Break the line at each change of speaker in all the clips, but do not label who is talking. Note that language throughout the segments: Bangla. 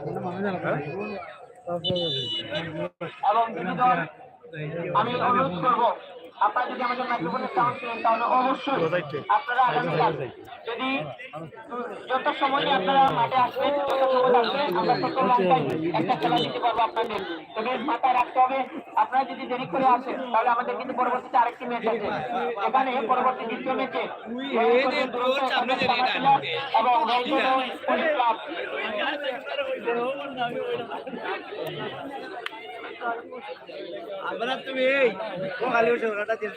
এবং আমি অনুরোধ করব। আপনারা যদি আমাদের মাইক্রোফোনে সাউন্ড শুনেন তাহলে অবশ্যই আপনারা আগামীকাল যদি যত সময় আপনারা মাঠে আসবেন যত সময় আমরা তত লং একটা খেলা দিতে পারব আপনাদের। তবে মাথায় রাখতে হবে আপনারা যদি দেরি করে আসেন তাহলে আমাদের কিন্তু পরবর্তীতে আরেকটি ম্যাচ আছে। এখানে পরবর্তী দ্বিতীয় ম্যাচে এবং ক্লাব
আমরা তুমি এই খালি সরকারটা দিল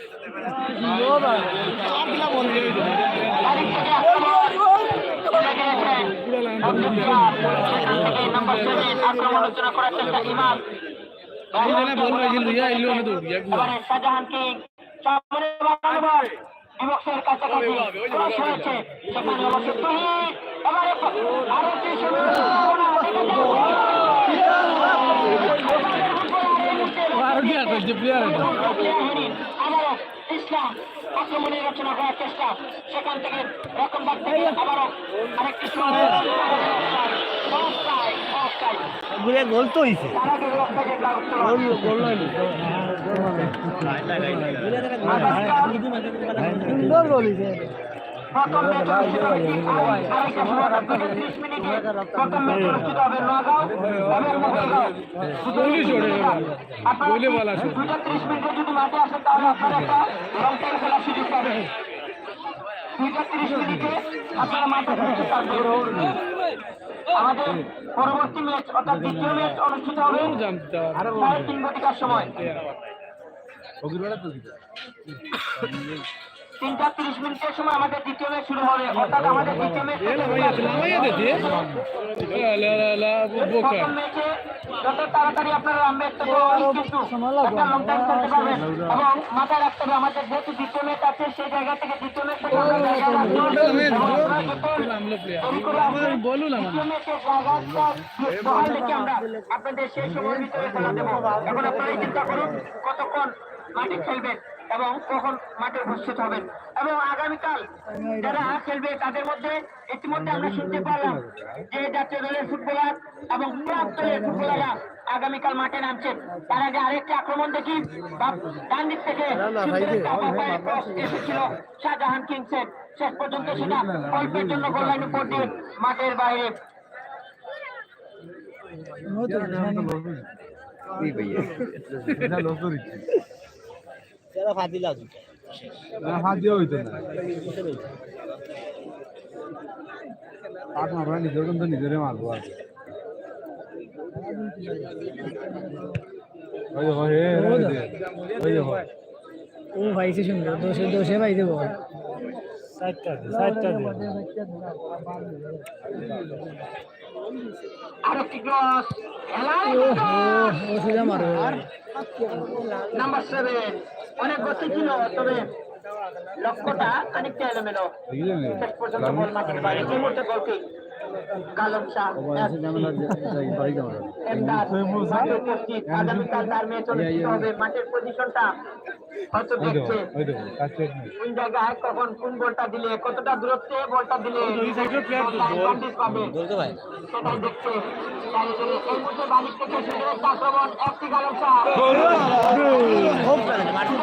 তারিখ থেকে আক্রমণ চলে গিয়েছেন রংপুর ক্লাব সেখান থেকে নাম্বার সেভেন আক্রমণ রচনা করার চেষ্টা ইমাম এবারে শাহজাহান কিং সামনে বাড়ানো বল বিপক্ষের কাছাকাছি ক্রস হয়েছে সেখানে অবশ্য তুহিন এবারে যে আবারও ইসলাম আক্রমণের রচনা করার চেষ্টা সেখান থেকে রকম বাদ থেকে আবারও আরেকটি অফসাইড
গোল তো হইছে। গোল গোল সুন্দর গোল হইছে।
প্রথম ম্যাচ অনুষ্ঠিত হবে 30 মিনিটে প্রথম ম্যাচ অনুষ্ঠিত হবে নোয়াগাঁও এবং মুক্তিগাঁও আপনারা দুইটা 30 মিনিটে যদি মাঠে আসেন তাহলে আপনারা একটা লং টাইম খেলার সুযোগ পাবেন। দুইটা 30 মিনিটে আপনারা মাঠে আসতে পারবেন। আমাদের পরবর্তী ম্যাচ অর্থাৎ দ্বিতীয় ম্যাচ অনুষ্ঠিত হবে সাড়ে তিন ঘটিকার সময়। তিনটা তিরিশ মিনিটের সময় আমাদের দ্বিতীয় ম্যাচ শুরু হবে অর্থাৎ আমাদের দ্বিতীয় ম্যাচ প্রথম ম্যাচে যত তাড়াতাড়ি আপনারা তত কিন্তু একটা লং টাইম খেলতে পারবেন এবং মাথায় রাখতে হবে আমাদের যেহেতু দ্বিতীয় ম্যাচ আছে সেই জায়গা থেকে দ্বিতীয় ম্যাচ থেকে আমরা আমরা আপনাদের সেই সময়ের ভিতরে খেলা দেবো এখন আপনারা চিন্তা করুন কতক্ষণ মাঠে খেলবেন এবং কখন মাঠে উপস্থিত হবেন এবং আগামীকাল যারা খেলবে তাদের মধ্যে ইতিমধ্যে আমরা শুনতে পারলাম যে জাতীয় দলের ফুটবলার এবং ক্লাব দলের ফুটবলাররা আগামীকাল মাঠে নামছেন। তার আগে আরেকটি আক্রমণ দেখি। ডান দিক থেকে এসেছিল শাহজাহান কিংসের। শেষ পর্যন্ত সেটা অল্পের জন্য গোল লাইন উপর দিয়ে মাঠের বাইরে।
যারা ফাদিলা
হাজিও হইতো না পাক মারবা নিজের কিন্তু নিজেরে মারবো আর কি। ওই দেখো হে ওই দেখো,
ও ভাইছে সুন্দর দোষে দোষে
ক্রস
ও সোজা মারো
নাম্বার সেভেন অনেক গতি ছিল তবে লক্ষ্যটা খানিকটা এলোমেলো। শেষ পর্যন্ত বল মাঠের বাইরে। এই মুহূর্তে গোলকি কালম শাহ উপস্থিত। আগামীকাল তার হবে। মাঠের পজিশনটা হয়তো দেখছে। কোন জায়গায় কখন কোন বলটা দিলে কতটা দূরত্বে বলটা দিলে সেটাই দেখছে। এই মুহূর্তে বালিক থেকে সুন্দর আক্রমণ। একটি কালম শাহ।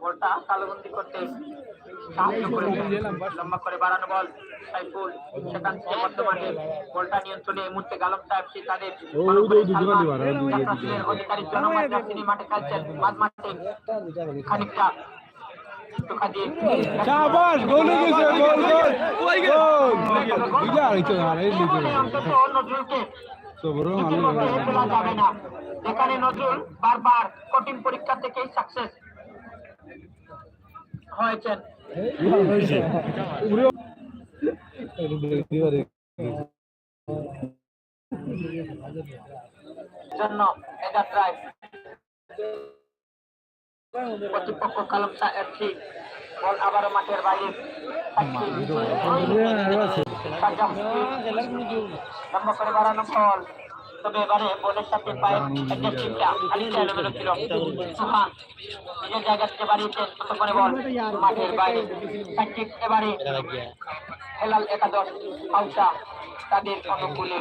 বলটা তালবন্দি করতে সাহায্য করেছে। লম্বা করে বাড়ানো বল সাইফুল সেখান থেকে বর্তমানে বলটা নিয়ন্ত্রণে এই মুহূর্তে গালম সাহেব সে তাদের অধিকারী জনমত জাফরিনী মাঠে খেলছেন। মাঝ মাঠে খানিকটা
শাবাশ গোল গেছে গোল গোল গোল। হইতো আর এই সবরও ভালো
যাবে না। এখানে নজরুল বারবার কঠিন পরীক্ষা থেকেই সাকসেস হয়েছেন জন্য এ যাত্রায় প্রতিপক্ষ কালাম এফসি বল আবারও মাঠের বাইরে। সাজ্জাদ লম্বা করে বাড়ানো বল। তবে এবারে বলের সাথে পায়ের চিপটা খানিকটা এলোমেলো ছিল সুহান নিজের জায়গা থেকে বাড়িয়েছেন ছোট করে বল মাঠের বাইরে। সাকিব এবারে হেলাল একাদশ হাউসা তাদের অনুকূলে।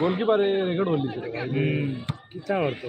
গোলকিপারে রেকর্ড বললি
কিতা করতো?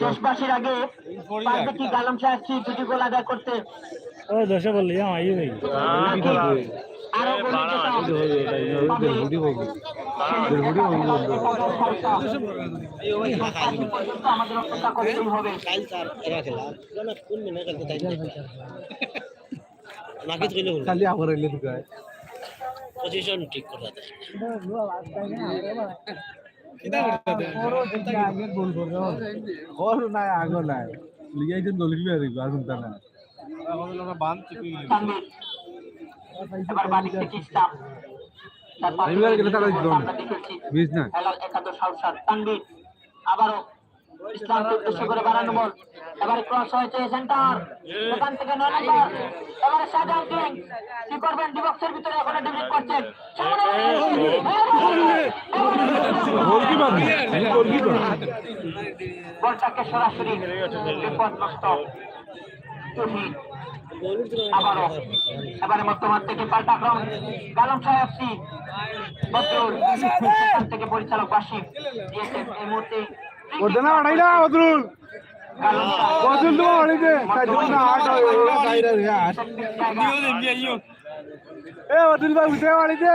শেষ
বাসের আগে পারবে কি গালম সাহেবছি দুটি গোল আদায় করতে
ও দশে বললি আমার ইয়ে ভাই
আরও
আমাদের অপেক্ষা করতেই হবে
কাল স্যার এরা খেলা কোন মিনে খেলতে তাই নাকি তুইলে হল
খালি আমার এলে
পজিশন ঠিক করা যায়
নাই আগো নাই গোলকিপার আর না গেলে
আবারও ইসলামকে উদ্দেশ্য করে বাড়ানো বল এবারে ক্রস হয়েছে সেন্টার সেখান থেকে নয় নম্বর এবারে শাহজাহান সিং কি করবেন ডিবক্সের ভিতরে এখন ডিভিট করছেন সামনে
গোলকিপার গোলকিপার
বলটাকে সরাসরি বিপদগ্রস্ত আবারও এবারে মধ্যমাঠ থেকে পাল্টা আক্রমণ। গালম সাহেব সি বদরুল। থেকে পরিচালক বাসিম দিয়েছেন এই মুহূর্তে
ওদের না আড়াই না বদরুল বদরুল না আট এ বদরুল ভাই উঠে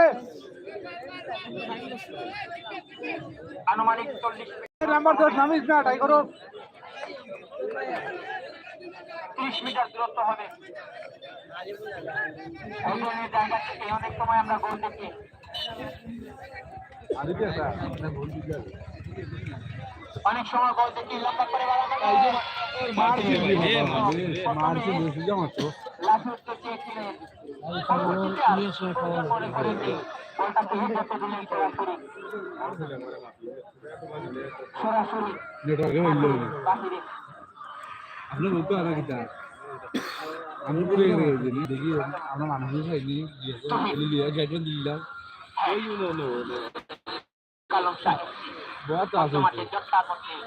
আনুমানিক চল্লিশ
নাম্বার দশ নামিস না টাই করো।
ত্রিশ মিটার দূরত্ব হবে। জায়গা থেকে অনেক সময় আমরা গোল দেখি। অনেক সময় গোল দেখি লম্বা করে বাড়ানো
মারছে মারছে বেশি জমা তো
লাফিয়ে তো চেয়েছিলেন আর মনে
পারেন কিটা আমি পুরো দেখি আমরা মানুষের লিয়া গেটে দিলাম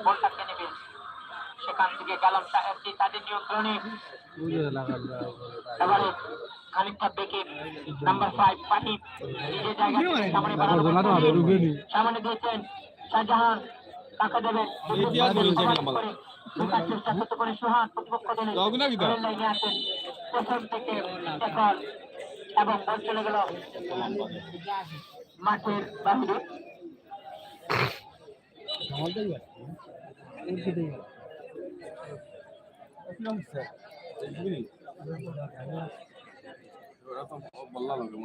বলটাকে নেবে সেখান থেকে কালম সাহেব তাদের নিয়ন্ত্রণে এবারে খানিকটা বেঁকে নাম্বার ফাইভ পাহি নিজের জায়গা সামনে দিয়েছেন শাহজাহান কাকে দেবেন। ঢোকার চেষ্টা করতে পারে সোহান প্রতিপক্ষ দলের লাইনে আসেন। পেছন থেকে এবং বল চলে গেল মাঠের বাহিরে।
বললা লাগে